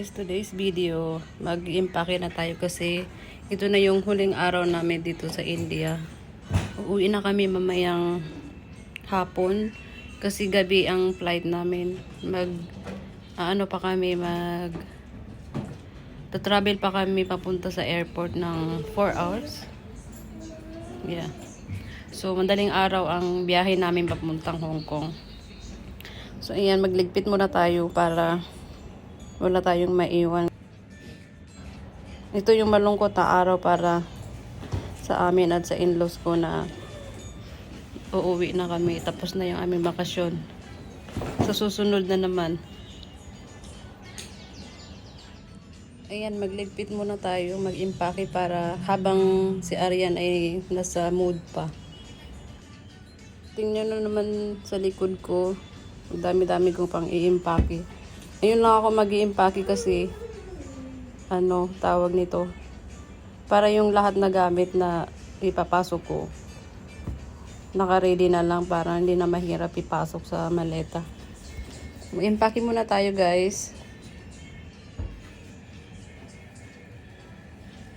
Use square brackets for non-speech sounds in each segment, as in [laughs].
guys, today's video, mag-impake na tayo kasi ito na yung huling araw namin dito sa India. Uuwi na kami mamayang hapon kasi gabi ang flight namin. Mag, ano pa kami, mag, travel pa kami papunta sa airport ng 4 hours. Yeah. So, madaling araw ang biyahe namin papuntang Hong Kong. So, ayan, magligpit muna tayo para wala tayong maiwan. Ito yung malungkot na araw para sa amin at sa in-laws ko na uuwi na kami. Tapos na yung aming bakasyon. Sa susunod na naman. Ayan, magligpit muna tayo, mag-impake para habang si Arian ay nasa mood pa. Tingnan nyo naman sa likod ko. Dami-dami kong pang i-impake. Ayun lang ako mag impake kasi ano, tawag nito. Para yung lahat na gamit na ipapasok ko, naka-ready na lang para hindi na mahirap ipasok sa maleta. Mag-impake muna tayo guys.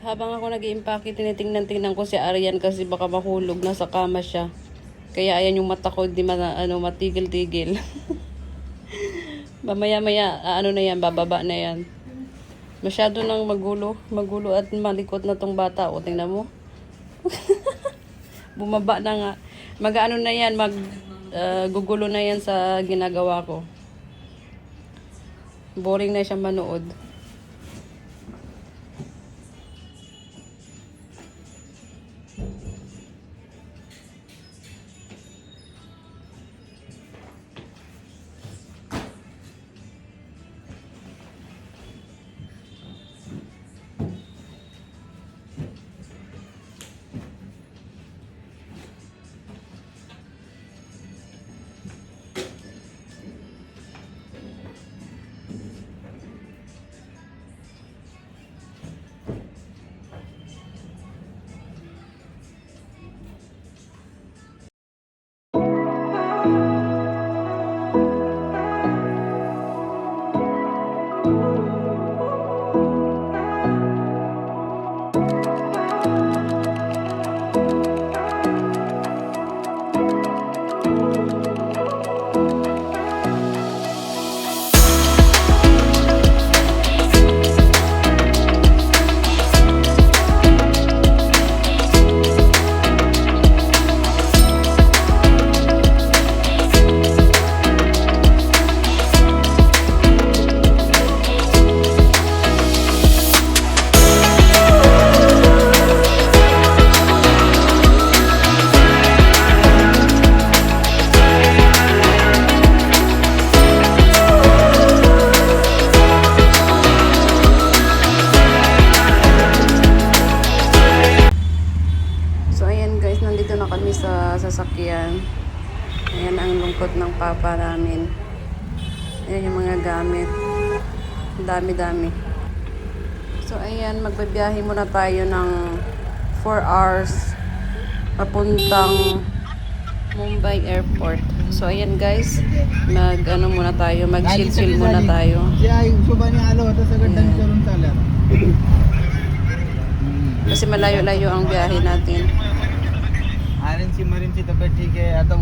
Habang ako nag-iimpake, tinitingnan-tingnan ko si Arian kasi baka mahulog na sa kama siya. Kaya ayan yung mata ko, di ma, ano, matigil-tigil. [laughs] Mamaya-maya, ano na yan, bababa na yan. Masyado nang magulo, magulo at malikot na tong bata. O, tingnan mo. [laughs] Bumaba na nga. Mag-ano na yan, mag ah, gugulo na yan sa ginagawa ko. Boring na siya manood. Ayan ang lungkot ng papa namin. Ayan yung mga gamit. Ang Dami-dami. So ayan, magbabiyahe muna tayo ng 4 hours papuntang Mumbai Airport. So ayan guys, mag ano muna tayo, mag chill chill muna tayo. त्या हिशोबाने आलो होतो सगळं डन करून चालत Kasi malayo-layo ang biyahe natin. आर्यनची मरीनची तब्येत ठीक आहे आता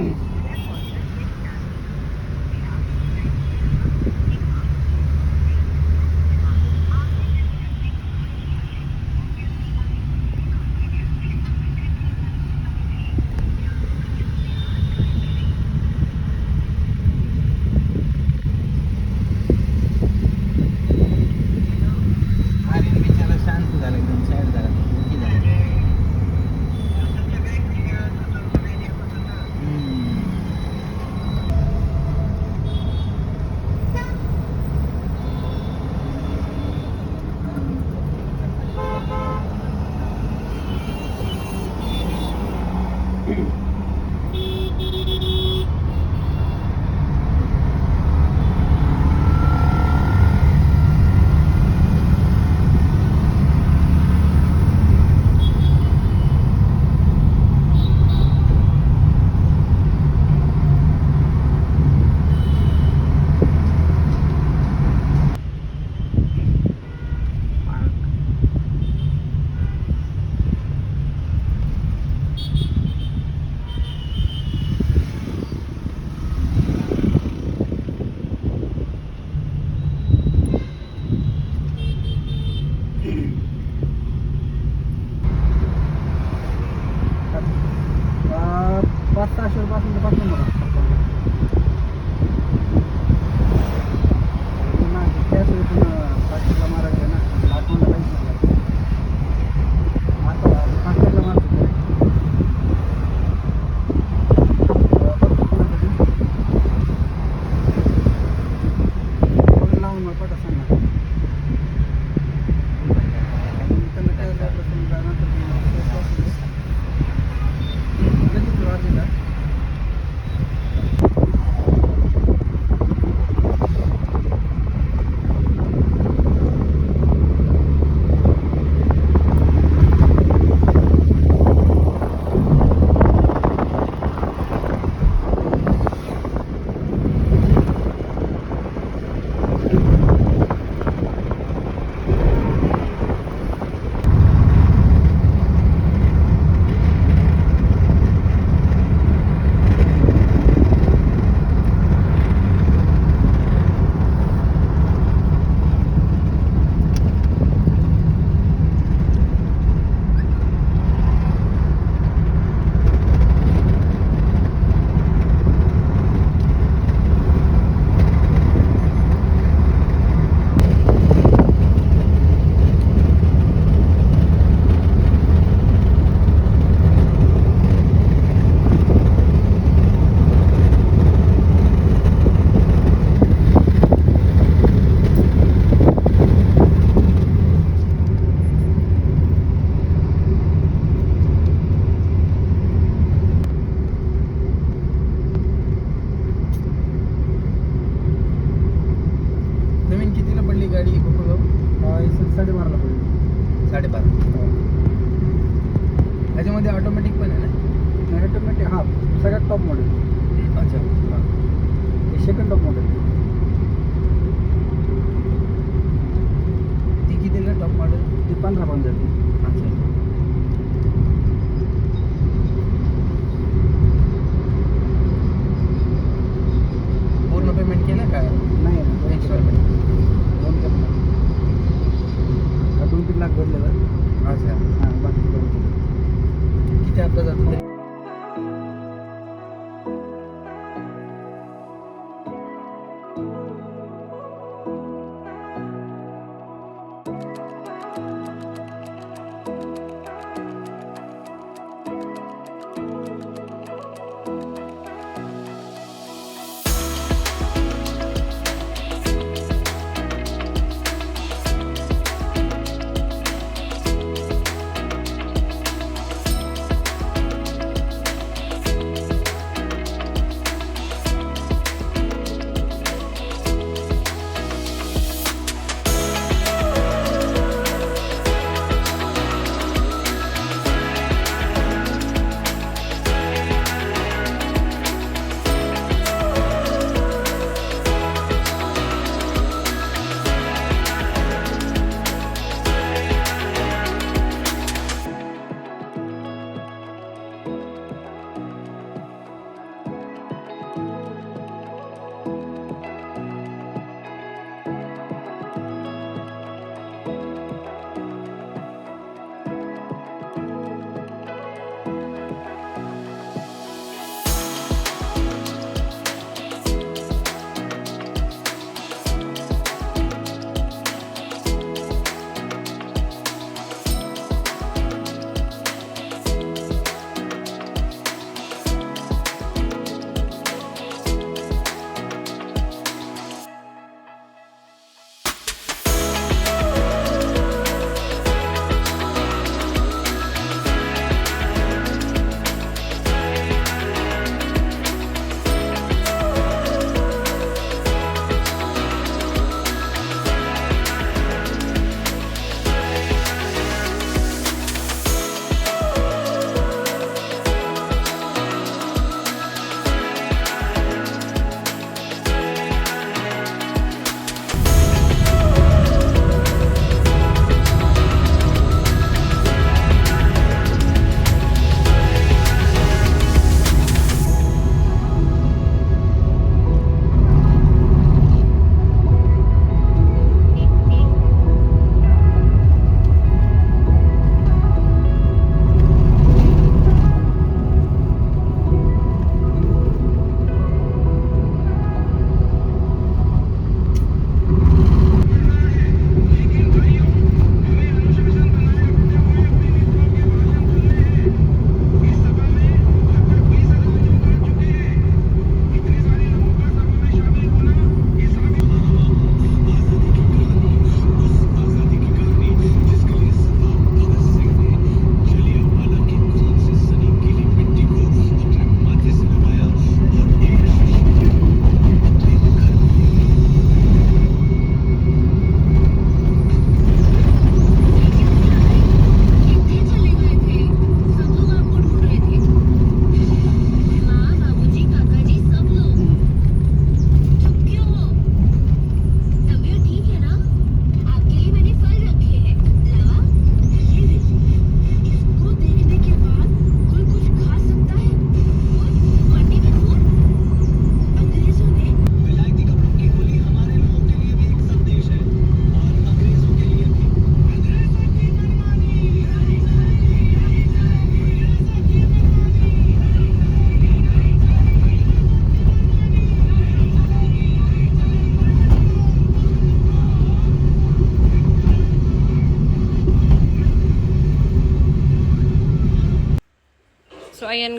Amen. साडेबारा. त्याच्यामध्ये ऑटोमॅटिक पण आहे ना? ऑटोमॅटिक हा सगळ्यात टॉप मॉडेल अच्छा. हे सेकंड टॉप मॉडेल ती किती ना टॉप मॉडेल ती पंधरा पण जाते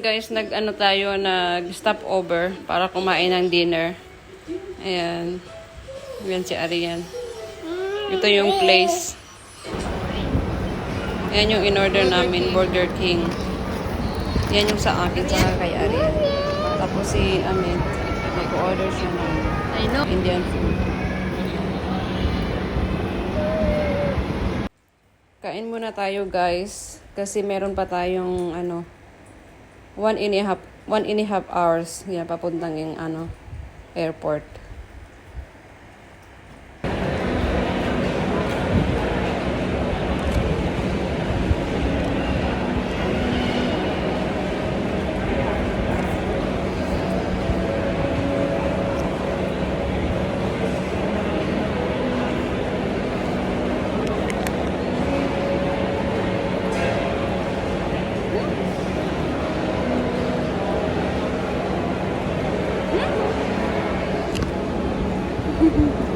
ayan guys, nag-ano tayo, nag-stop over para kumain ng dinner. Ayan. Ayan si Arian. Ito yung place. Ayan yung in-order namin, Burger King. Yan yung sa akin, sa kay Arian. Tapos si Amit, nag-order siya ng Indian food. Kain muna tayo guys. Kasi meron pa tayong ano, one and a half, one and a half hours. Yan, papuntang yung ano, airport. Mm-hmm. [laughs]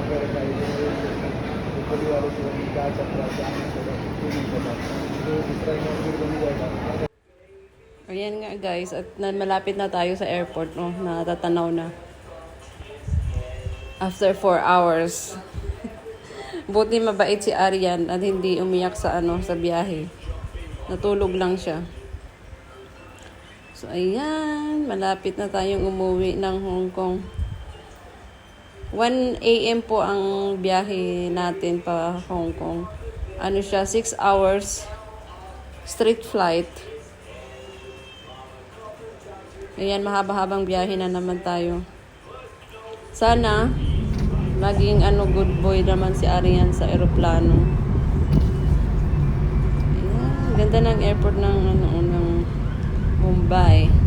नए बंदे को बात कर रखा है ऊपर वाले से क्या चल रहा है क्या नहीं चल रहा है कुछ नहीं पता तो दूसरा इनोवेटर बन जाएगा Ayan nga guys, at na, malapit na tayo sa airport, no? Natatanaw na. After 4 hours. [laughs] Buti mabait si Arian at hindi umiyak sa ano sa biyahe. Natulog lang siya. So ayan, malapit na tayong umuwi ng Hong Kong. 1 a.m. po ang biyahe natin pa Hong Kong. Ano siya, 6 hours straight flight. Ayan, mahaba-habang biyahe na naman tayo. Sana, maging ano, good boy naman si Arian sa aeroplano. Ayan, ganda ng airport ng, ano, ng Mumbai.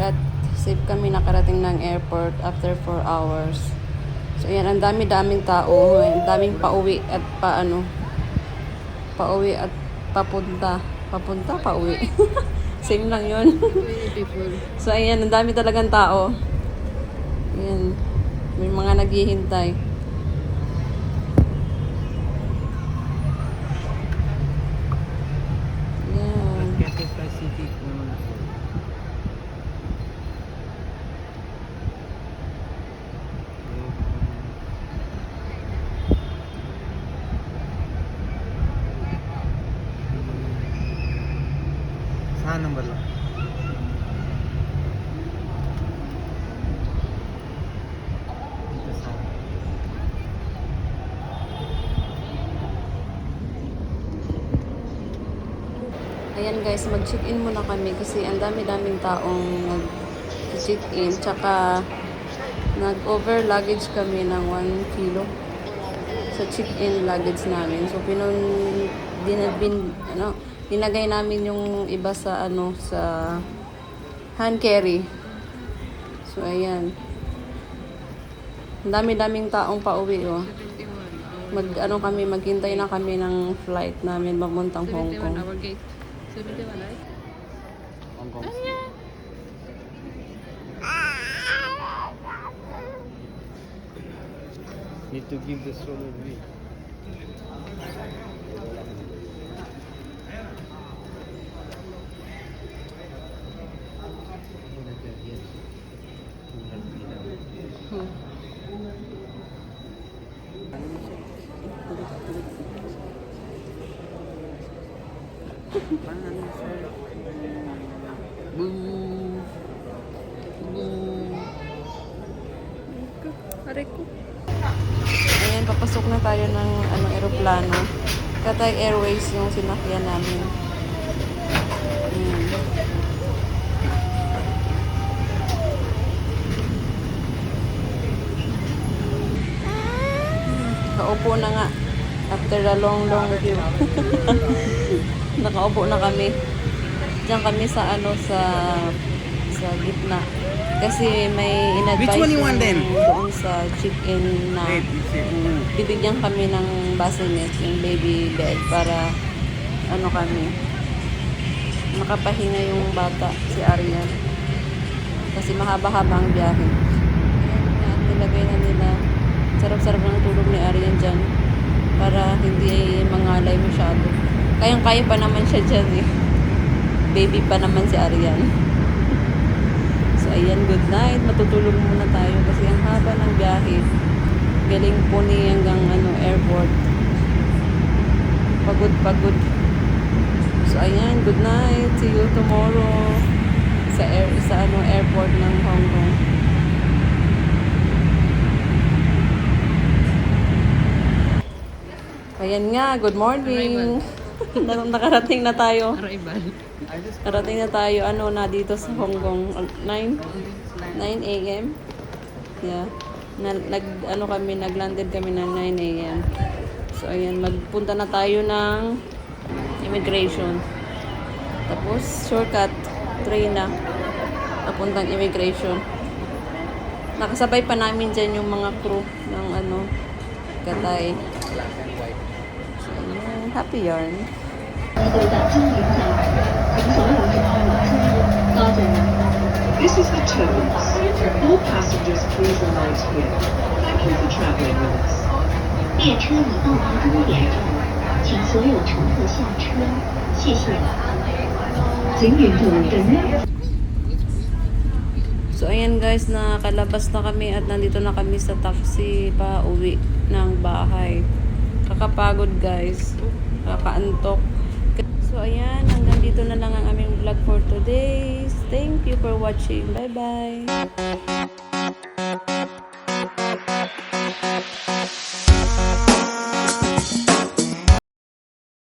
At safe kami nakarating ng airport after 4 hours. So, ayan, ang dami-daming tao. Ang daming pauwi at paano. Pauwi at papunta. Papunta, pauwi. [laughs] Same lang yun. so, ayan, ang dami talagang tao. Ayan. May mga naghihintay. Ayan. Cafe Pacific naman ako. നമ്പറിലോ Ayan guys, mag-check-in muna kami kasi ang dami-daming taong nag-check-in. Tsaka nag-over luggage kami ng 1 kilo sa so check-in luggage namin. So, pinon, din, bin, ano, dinagay namin yung iba sa ano sa hand carry. So ayan. Ang dami-daming taong pauwi oh. Mag ano kami, maghintay na kami ng flight namin papuntang Hong Kong. Hong Kong. Need to give the stroller away. Boo! Ko. Ayan, papasok na tayo ng ano, aeroplano. Cathay Airways yung sinakyan namin. Kaupo na nga. After a long, long view. [laughs] Nakaupo na kami. Diyan kami sa ano, sa sa gitna. Kasi may in-advise Which one you want then? doon sa chicken na bibigyan kami ng bassinet, yung baby bed para ano kami makapahinga yung bata, si Arian. Kasi mahaba-haba ang biyahe. Ayan, yan, nilagay na nila. Sarap-sarap ng tulog ni Arian dyan para hindi mangalay masyado. Kayang-kaya pa naman siya dyan eh. Baby pa naman si Arian. So, ayan, good night. Matutulog muna tayo kasi ang haba ng biyahe. Galing po ni hanggang ano, airport. Pagod-pagod. So, ayan, good night. See you tomorrow sa air, sa ano, airport ng Hong Kong. Ayan nga, good morning. [laughs] Na- Nakarating na tayo. Just Narating na tayo, ano, na dito sa Hong Kong. 9? 9 a.m. Yeah. Na, nag, ano kami, naglanded kami ng 9 a.m. So, ayan, magpunta na tayo ng immigration. Tapos, shortcut, train na. Papuntang immigration. Nakasabay pa namin dyan yung mga crew ng ano, Katay. So, ayan, happy yarn. 回到金陵站，请所有乘客落车，高枕南方。 This is the terminus. All passengers please alight here. Thank you for traveling with us. 列车已到达终点站，请所有乘客下车，谢谢。 请沿途等待。 So, ayan guys, nakalabas na kami at nandito na kami sa taxi pa uwi ng bahay. Kakapagod guys. Kakaantok. So, ayan, hanggang dito na lang ang aming vlog for today. Thank you for watching. Bye-bye.